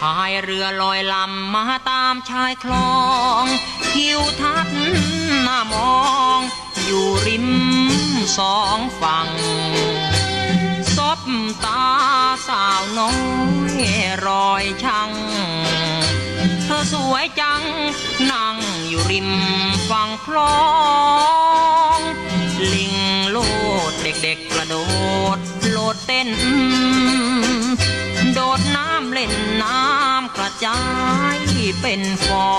พายเรือลอยลำมาตามชายคลองหิวทัดหน้ามอง อยู่ริมสองฝั่งซบตาสาวน้อยรอยชังเธอสวยจัง นั่งอยู่ริมฝั่งคลอง ลิงโลดเด็กๆกระโดด โลดเต้นำกระจเป็นฟอ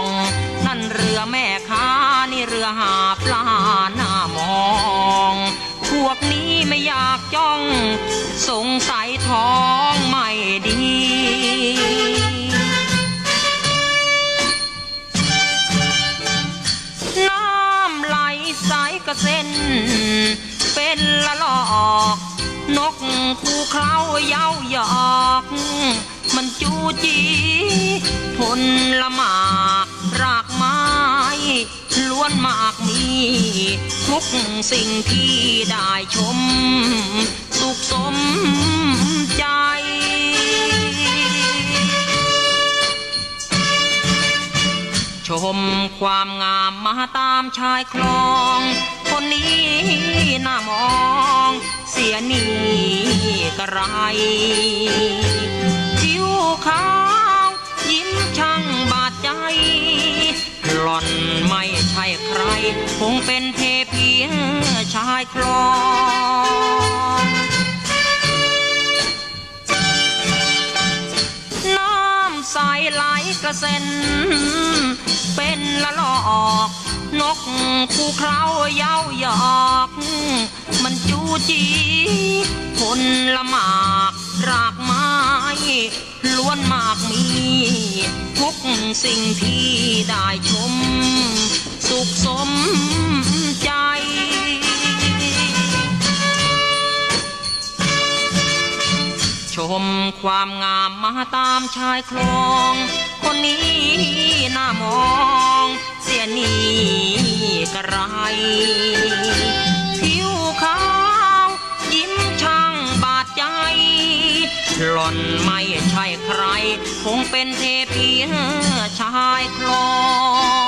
ง นั่นเรือแม่ค้านี่เรือหาปลาหน้ามอง พวกนี้ไม่อยากจ้อง สงสัยท้องไม่ดีน้ำไหลใสกระเซ็นเป็นละลอก นกคูเคล้าเย้าหยอก ผลละหมากรากไม้ล้วนมากมี ทุกสิ่งที่ได้ชม สุขสมใจ ชมความงามมาตามชายคลอง คนนี้น่ามอง เสียนีกระไร คงเป็นเทพีชายคลองน้ำใสไหลกระเซ็น เป็นละลอกนกคูเคล้าเย้าหยอก มันจูจีผลละหมากรากไม้ล้วนมากมี ทุกสิ่งที่ได้ชม สุขสม ชมความงามมาตามชายคลอง คนนี้น่ามอง เสียนีกระไร ผิวขาวยิ้มช่างบาดใจ หล่อนไม่ใช่ใคร คงเป็นเทพีชายคลอง